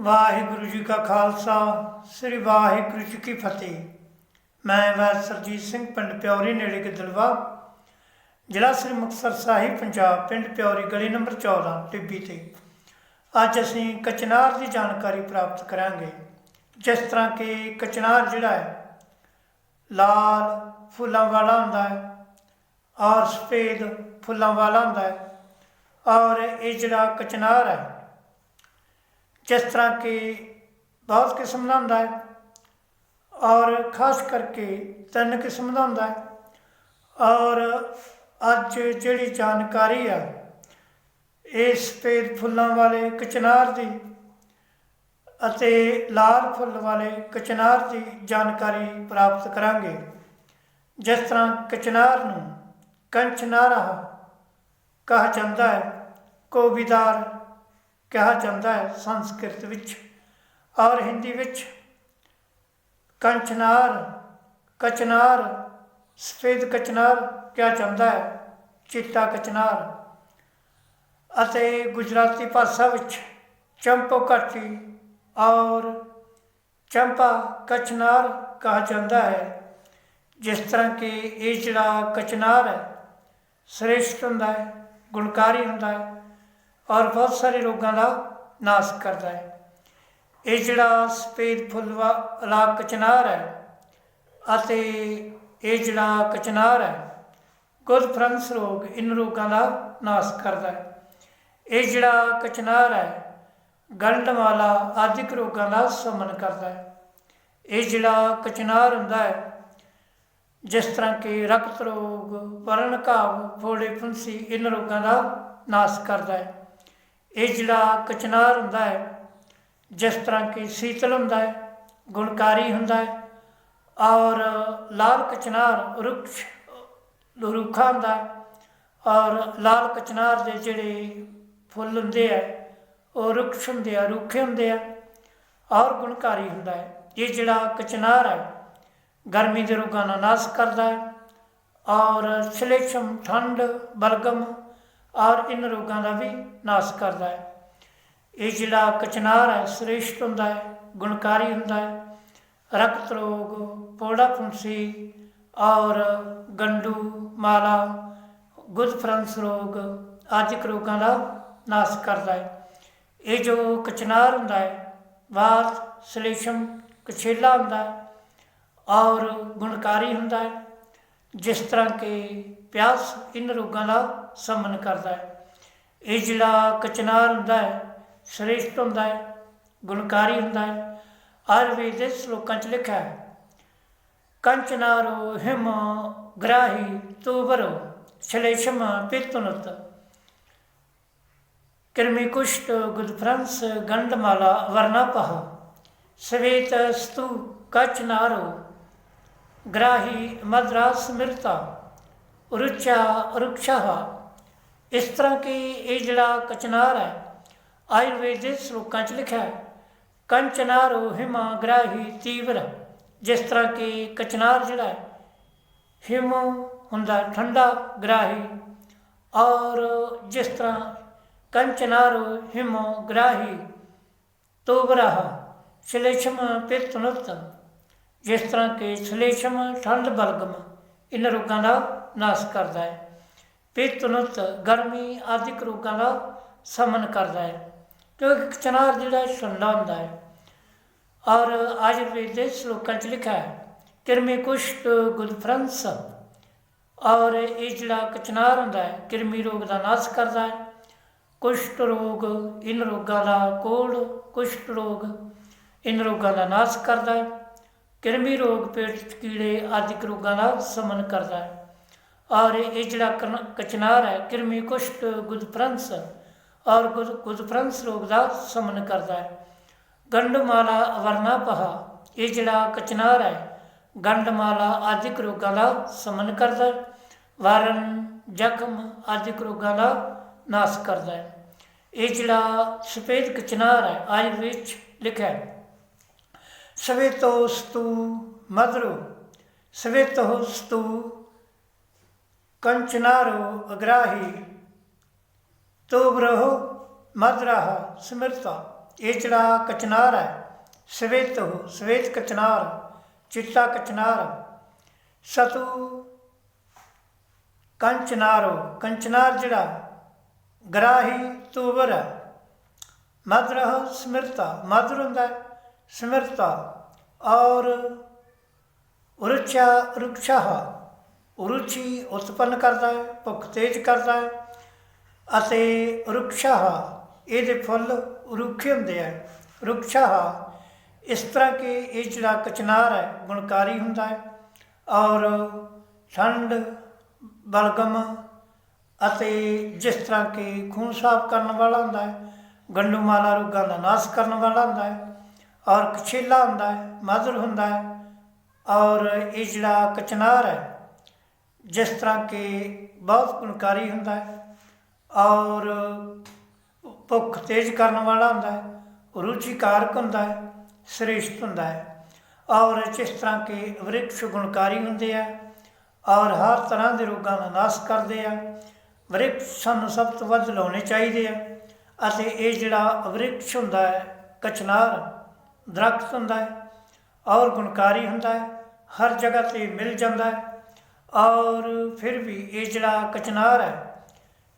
ਵਾਹਿਗੁਰੂ ਜੀ ਕਾ ਖਾਲਸਾ, ਸ੍ਰੀ ਵਾਹਿਗੁਰੂ ਜੀ ਕੀ ਫਤਿਹ। ਮੈਂ ਵੈਦ ਸਿੰਘ, ਪਿੰਡ ਪਿਉਰੀ ਨੇੜੇ ਗਿੱਦੜਵਾ, ਜ਼ਿਲ੍ਹਾ ਸ੍ਰੀ ਮੁਕਤਸਰ ਸਾਹਿਬ, ਪੰਜਾਬ, ਪਿੰਡ ਪਿਉਰੀ ਗਲੀ ਨੰਬਰ 14 ਟਿੱਬੀ ਤੇ। ਅੱਜ ਅਸੀਂ ਕਚਨਾਰ ਦੀ ਜਾਣਕਾਰੀ ਪ੍ਰਾਪਤ ਕਰਾਂਗੇ, ਜਿਸ ਤਰ੍ਹਾਂ ਕਿ ਕਚਨਾਰ ਜਿਹੜਾ ਹੈ, ਲਾਲ ਫੁੱਲਾਂ ਵਾਲਾ ਹੁੰਦਾ ਹੈ, ਔਰ ਸਫੇਦ ਫੁੱਲਾਂ ਵਾਲਾ ਹੁੰਦਾ ਹੈ, ਔਰ ਇਹ ਜਿਹੜਾ ਕਚਨਾਰ ਹੈ ਜਿਸ ਤਰ੍ਹਾਂ ਕਿ ਬਹੁਤ ਕਿਸਮ ਦਾ ਹੁੰਦਾ ਹੈ ਔਰ ਖਾਸ ਕਰਕੇ ਤਿੰਨ ਕਿਸਮ ਦਾ ਹੁੰਦਾ ਹੈ ਔਰ ਅੱਜ ਜਿਹੜੀ ਜਾਣਕਾਰੀ ਆ ਇਹ ਸਫੇਦ ਫੁੱਲਾਂ ਵਾਲੇ ਕਚਨਾਰ ਦੀ ਅਤੇ ਲਾਲ ਫੁੱਲ ਵਾਲੇ ਕਚਨਾਰ ਦੀ ਜਾਣਕਾਰੀ ਪ੍ਰਾਪਤ ਕਰਾਂਗੇ। ਜਿਸ ਤਰ੍ਹਾਂ ਕਚਨਾਰ ਨੂੰ ਕੰਚਨਾਰਾ ਕਹਾ ਜਾਂਦਾ ਹੈ, ਕੋਬੀਦਾਰ ਕਿਹਾ ਜਾਂਦਾ ਹੈ ਸੰਸਕ੍ਰਿਤ ਵਿੱਚ, ਔਰ ਹਿੰਦੀ ਵਿੱਚ, ਕੰਚਨਾਰ, ਕਚਨਾਰ, ਸਫੇਦ ਕਚਨਾਰ ਕਿਹਾ ਜਾਂਦਾ ਹੈ, ਚਿੱਟਾ ਕਚਨਾਰ, ਅਤੇ ਗੁਜਰਾਤੀ ਭਾਸ਼ਾ ਵਿੱਚ ਚੰਪੋ ਘਾਟੀ ਔਰ ਚੰਪਾ ਕਚਨਾਰ ਕਹਾ ਜਾਂਦਾ ਹੈ, ਜਿਸ ਤਰ੍ਹਾਂ ਕਿ ਇਹ ਜਿਹੜਾ ਕਚਨਾਰ ਹੈ, ਸ੍ਰੇਸ਼ਟ ਹੁੰਦਾ ਹੈ, ਗੁਣਕਾਰੀ ਹੁੰਦਾ ਹੈ। ਔਰ ਬਹੁਤ ਸਾਰੇ ਰੋਗਾਂ ਦਾ ਨਾਸ਼ ਕਰਦਾ ਹੈ। ਇਹ ਜਿਹੜਾ ਸਫੇਦ ਫੁੱਲਵਾ ਵਾਲਾ ਕਚਨਾਰ ਹੈ ਅਤੇ ਇਹ ਜਿਹੜਾ ਕਚਨਾਰ ਹੈ ਗੁਰਫਰੰਸ ਰੋਗ ਇਨ ਰੋਗਾਂ ਦਾ ਨਾਸ਼ ਕਰਦਾ ਹੈ। ਇਹ ਜਿਹੜਾ ਕਚਨਾਰ ਹੈ ਗੰਡਮਾਲਾ ਆਦਿਕ ਰੋਗਾਂ ਦਾ ਸ਼ਮਨ ਕਰਦਾ ਹੈ। ਇਹ ਜਿਹੜਾ ਕਚਨਾਰ ਹੁੰਦਾ ਹੈ, ਜਿਸ ਤਰ੍ਹਾਂ ਕਿ ਰਕਤ ਰੋਗ ਵਰਣ ਘਾਵ ਫੋੜੇ ਫੁੰਸੀ ਇਨ ਰੋਗਾਂ ਦਾ ਨਾਸ਼ ਕਰਦਾ ਹੈ। ਇਹ ਜਿਹੜਾ ਕਚਨਾਰ ਹੁੰਦਾ ਹੈ, ਜਿਸ ਤਰ੍ਹਾਂ ਕਿ ਸੀਤਲ ਹੁੰਦਾ ਹੈ, ਗੁਣਕਾਰੀ ਹੁੰਦਾ ਹੈ, ਔਰ ਲਾਲ ਕਚਨਾਰ ਰੁਕਸ਼, ਰੁੱਖਾ ਹੁੰਦਾ ਹੈ ਔਰ ਲਾਲ ਕਚਨਾਰ ਦੇ ਜਿਹੜੇ ਫੁੱਲ ਹੁੰਦੇ ਆ, ਉਹ ਰੁਕਸ਼ ਹੁੰਦੇ ਆ, ਰੁੱਖੇ ਹੁੰਦੇ ਆ, ਔਰ ਗੁਣਕਾਰੀ ਹੁੰਦਾ ਹੈ। ਇਹ ਜਿਹੜਾ ਕਚਨਾਰ ਹੈ, ਗਰਮੀ ਦੇ ਰੋਗਾਂ ਦਾ ਨਾਸ਼ ਕਰਦਾ ਹੈ, ਔਰ ਸ਼ਲੇਸ਼ਮ, ਠੰਡ, ਬਲਗਮ ਔਰ ਇਨ ਰੋਗਾਂ ਦਾ ਵੀ ਨਾਸ਼ ਕਰਦਾ ਹੈ। ਇਹ ਜਿਹੜਾ ਕਚਨਾਰ ਹੈ, ਸ੍ਰੇਸ਼ਟ ਹੁੰਦਾ ਹੈ, ਗੁਣਕਾਰੀ ਹੁੰਦਾ ਹੈ। ਰਕਤ ਰੋਗ, ਪੋੜਾ ਫੁੰਸੀ ਔਰ ਗੰਡੂ, ਮਾਲਾ ਗੁਦਫਰੰਸ ਰੋਗ, ਆਦਿਕ ਰੋਗਾਂ ਦਾ ਨਾਸ਼ ਕਰਦਾ ਹੈ। ਇਹ ਜੋ ਕਚਨਾਰ ਹੁੰਦਾ ਹੈ, ਵਾਤ, ਸਲੇਸ਼ਮ, ਕਛੇਲਾ ਹੁੰਦਾ ਹੈ ਔਰ ਗੁਣਕਾਰੀ ਹੁੰਦਾ ਹੈ। ਜਿਸ ਤਰ੍ਹਾਂ ਕਿ ਪਿਆਸ ਇਨ ਰੋਗਾਂ ਦਾ ਸਮਨ ਕਰਦਾ ਹੈ। ਇਹ ਜਿਹੜਾ ਕਚਨਾਰ ਹੁੰਦਾ ਹੈ, ਸ੍ਰੇਸ਼ਟ ਹੁੰਦਾ ਹੈ, ਗੁਣਕਾਰੀ ਹੁੰਦਾ ਹੈ, ਆਯੁਰਵੇਦ ਦੇ ਸ਼ਲੋਕਾਂ 'ਚ ਲਿਖਿਆ ਹੈ, ਕੰਚਨਾਰੋ ਹਿਮ ਗ੍ਰਾਹੀ ਤੂਬਰੋ ਸ਼ਲੇਸ਼ਮ ਪਿਤੁਨਤ। ਕਿਰਮੀ ਕੁਸ਼ਟ ਗੁਦਫਰੰਸ ਗੰਡਮਾਲਾ ਵਰਨਾਪਹ ਸਵੇਤ ਸਤੂ ਕਚਨਾਰੋ ਗ੍ਰਾਹੀ ਮਦਰਾ ਸਮਿਰਤਾ, ਰੁਚਾ ਰੁਕਸ਼ਾ ਇਸ ਤਰ੍ਹਾਂ ਕਿ ਇਹ ਜਿਹੜਾ ਕਚਨਾਰ ਹੈ ਆਯੁਰਵੇਦ ਦੇ ਸ਼ਲੋਕਾਂ 'ਚ ਲਿਖਿਆ ਹੈ, ਕੰਚਨਾਰੋ ਹਿਮਾ ਗ੍ਰਾਹੀ ਤੀਵਰ। ਜਿਸ ਤਰ੍ਹਾਂ ਕਿ ਕਚਨਾਰ ਜਿਹੜਾ ਹੈ, ਹਿਮ ਹੁੰਦਾ ਠੰਡਾ ਗ੍ਰਾਹੀ। ਔਰ ਜਿਸ ਤਰ੍ਹਾਂ ਕੰਚਨਾਰੋ ਹਿਮ ਗ੍ਰਾਹੀ ਤੋਬਰਾ ਸ਼ਲੇਸ਼ਮ ਪਿਤਨੁਤ। ਜਿਸ ਤਰ੍ਹਾਂ ਕਿ ਸ਼ਲੇਸ਼ਮ, ਠੰਡ, ਬਲਗਮ ਇਹਨਾਂ ਰੋਗਾਂ ਦਾ ਨਾਸ਼ ਕਰਦਾ ਹੈ। ਪਿਤਨੁਤ, ਗਰਮੀ ਆਦਿਕ ਰੋਗਾਂ ਦਾ ਸਮਨ ਕਰਦਾ ਹੈ। ਕਿਉਂਕਿ ਚਨਾਰ ਜਿਹੜਾ ਠੰਡਾ ਹੁੰਦਾ ਹੈ। ਔਰ ਆਯੁਰਵੇਦ ਦੇ ਸ਼ਲੋਕਾਂ 'ਚ ਲਿਖਿਆ ਹੈ, ਕਿਰਮੀ ਕੁਸ਼ਟ ਗੁਦਫਰੰਸ ਔਰ ਇਹ ਜਿਹੜਾ ਕਚਨਾਰ ਹੁੰਦਾ ਹੈ, ਕਿਰਮੀ ਰੋਗ ਦਾ ਨਾਸ਼ ਕਰਦਾ ਹੈ। ਕੁਸ਼ਟ ਰੋਗ, ਇਨ ਰੋਗਾਂ ਦਾ ਕੋੜ, ਕੁਸ਼ਟ ਰੋਗ, ਇਨ ਰੋਗਾਂ ਦਾ ਨਾਸ਼ ਕਰਦਾ ਹੈ। ਕਿਰਮੀ ਰੋਗ ਪੇਟ ਕੀੜੇ ਆਦਿਕ ਰੋਗਾਂ ਦਾ ਸਮਨ ਕਰਦਾ ਹੈ। ਔਰ ਇਹ ਜਿਹੜਾ ਕਚਨਾਰ ਹੈ, ਕਿਰਮੀ ਕੁਸ਼ਟ ਗੁਦਫਰੰਸ ਔਰ ਗੁਦ ਗੁਦਫਰੰਸ ਰੋਗ ਦਾ ਸਮਨ ਕਰਦਾ ਹੈ। ਗੰਡਮਾਲਾ ਵਰਨਾ ਪਹਾ, ਇਹ ਜਿਹੜਾ ਕਚਨਾਰ ਹੈ ਗੰਡਮਾਲਾ ਆਦਿਕ ਰੋਗਾਂ ਦਾ ਸਮਨ ਕਰਦਾ ਹੈ। ਵਾਰਨ, ਜ਼ਖਮ ਆਦਿਕ ਰੋਗਾਂ ਦਾ ਨਾਸ਼ ਕਰਦਾ ਹੈ। ਇਹ ਜਿਹੜਾ ਸਫੇਦ ਕਚਨਾਰ ਹੈ, ਆਯੁਰਵੇਦ 'ਚ ਲਿਖਿਆ ਹੈ। ਸਵੇਤੋ ਸਤੂ ਮਧੁਰੋ ਸਵੇਤੋ ਸਤੂ ਕੰਚਨਾਰੋ ਅਗਰਾਹੀ, ਤੋਬਰਹੁ ਮਧੁਰਾ ਸਮਿਰਤਾ। ਇਹ ਜਿਹੜਾ ਕਚਨਾਰ ਹੈ ਸਵੇਤੋ ਸਵੇਤ ਕਚਨਾਰ, ਚਿੱਟਾ ਕਚਨਾਰ, ਸਤੂ ਕੰਚਨਾਰੋ। ਕੰਚਨਾਰ ਜਿਹੜਾ, ਗਰਾਹੀ ਤੂਵਰ ਹੈ ਮਧੁਰ ਸਮਿਰਤਾ। ਮਧੁਰ ਹੁੰਦਾ ਹੈ। ਸਮਿਰਤਾ ਔਰ ਉਰਚਾ ਰੁਕਸ਼ਾਹ ਉਰੁਚੀ ਉਤਪੰਨ ਕਰਦਾ ਹੈ, ਭੁੱਖ ਤੇਜ ਕਰਦਾ ਹੈ ਅਤੇ ਰੁਕਸ਼ਾਹ ਇਹਦੇ ਫੁੱਲ ਰੁੱਖੇ ਹੁੰਦੇ ਆ। ਰੁਕਸ਼ਾਹ ਇਸ ਤਰ੍ਹਾਂ ਕਿ ਇਹ ਜਿਹੜਾ ਕਚਨਾਰ ਹੈ, ਗੁਣਕਾਰੀ ਹੁੰਦਾ ਹੈ ਔਰ ਠੰਡ, ਬਲਗਮ ਅਤੇ ਜਿਸ ਤਰ੍ਹਾਂ ਕਿ ਖੂਨ ਸਾਫ਼ ਕਰਨ ਵਾਲਾ ਹੁੰਦਾ ਹੈ, ਗੰਡੂਮਾਲਾ ਰੋਗਾਂ ਦਾ ਨਾਸ਼ ਕਰਨ ਵਾਲਾ ਹੁੰਦਾ ਹੈ ਔਰ ਕਛੇਲਾ ਹੁੰਦਾ ਹੈ, ਮਧੁਰ ਹੁੰਦਾ ਹੈ ਔਰ ਇਹ ਜਿਹੜਾ ਕਚਨਾਰ ਹੈ, ਜਿਸ ਤਰ੍ਹਾਂ ਕਿ ਬਹੁਤ ਗੁਣਕਾਰੀ ਹੁੰਦਾ ਹੈ ਔਰ ਭੁੱਖ ਤੇਜ਼ ਕਰਨ ਵਾਲਾ ਹੁੰਦਾ ਹੈ, ਰੁਚਿਕਾਰਕ ਹੁੰਦਾ ਹੈ, ਸ੍ਰੇਸ਼ਟ ਹੁੰਦਾ ਹੈ ਔਰ ਜਿਸ ਤਰ੍ਹਾਂ ਕਿ ਵ੍ਰਿਕਸ਼ ਗੁਣਕਾਰੀ ਹੁੰਦੇ ਆ ਔਰ ਹਰ ਤਰ੍ਹਾਂ ਦੇ ਰੋਗਾਂ ਦਾ ਨਾਸ਼ ਕਰਦੇ ਆ, ਵ੍ਰਿਕਸ਼ ਸਾਨੂੰ ਸਭ ਤੋਂ ਵੱਧ ਲਾਉਣੇ ਚਾਹੀਦੇ ਆ ਅਤੇ ਇਹ ਜਿਹੜਾ ਵ੍ਰਿਕਸ਼ ਹੁੰਦਾ ਹੈ, ਕਚਨਾਰ ਦਰਖਤ ਹੁੰਦਾ ਹੈ, ਔਰ ਗੁਣਕਾਰੀ ਹੁੰਦਾ ਹੈ, ਹਰ ਜਗ੍ਹਾ ਤੇ ਮਿਲ ਜਾਂਦਾ ਹੈ, ਔਰ ਫਿਰ ਵੀ ਇਹ ਜਿਹੜਾ ਕਚਨਾਰ ਹੈ,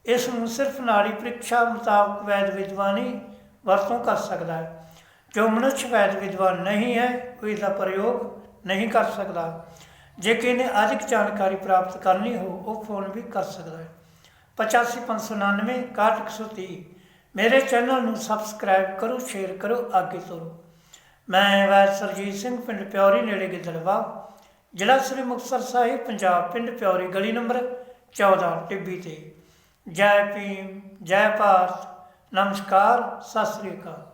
ਇਸ ਨੂੰ ਸਿਰਫ ਨਾੜੀ ਪ੍ਰੀਖਿਆ ਮੁਤਾਬਕ ਵੈਦ ਵਿਦਵਾਨੀ ਵਰਤੋਂ ਕਰ ਸਕਦਾ ਹੈ। ਜੋ ਮਨੁੱਖ ਵੈਦ ਵਿਦਵਾਨ ਨਹੀਂ ਹੈ, ਉਹ ਇਸ ਪ੍ਰਯੋਗ ਨਹੀਂ ਕਰ ਸਕਦਾ। ਜੇ ਕਿਸੇ ਨੇ ਅਧਿਕ ਜਾਣਕਾਰੀ ਪ੍ਰਾਪਤ ਕਰਨੀ ਹੋ, ਉਹ ਫੋਨ ਵੀ ਕਰ ਸਕਦਾ ਹੈ। 85599 6130 ਮੇਰੇ ਚੈਨਲ ਨੂੰ ਸਬਸਕ੍ਰਾਈਬ ਕਰੋ, ਸ਼ੇਅਰ ਕਰੋ, ਅੱਗੇ ਤੋਰੋ। ਮੈਂ ਵੈਦ ਸਰਜੀਤ ਸਿੰਘ, ਪਿੰਡ ਪਿਉਰੀ ਨੇੜੇ ਗਿੱਦੜਵਾ, ਜ਼ਿਲ੍ਹਾ ਸ੍ਰੀ ਮੁਕਤਸਰ ਸਾਹਿਬ, ਪੰਜਾਬ, ਪਿੰਡ ਪਿਉਰੀ ਗਲੀ ਨੰਬਰ 14 ਟਿੱਬੀ ਤੇ। ਜੈ ਭੀਮ, ਜੈ ਭਾਰਤ। ਨਮਸਕਾਰ, ਸਤਿ ਸ੍ਰੀ ਅਕਾਲ।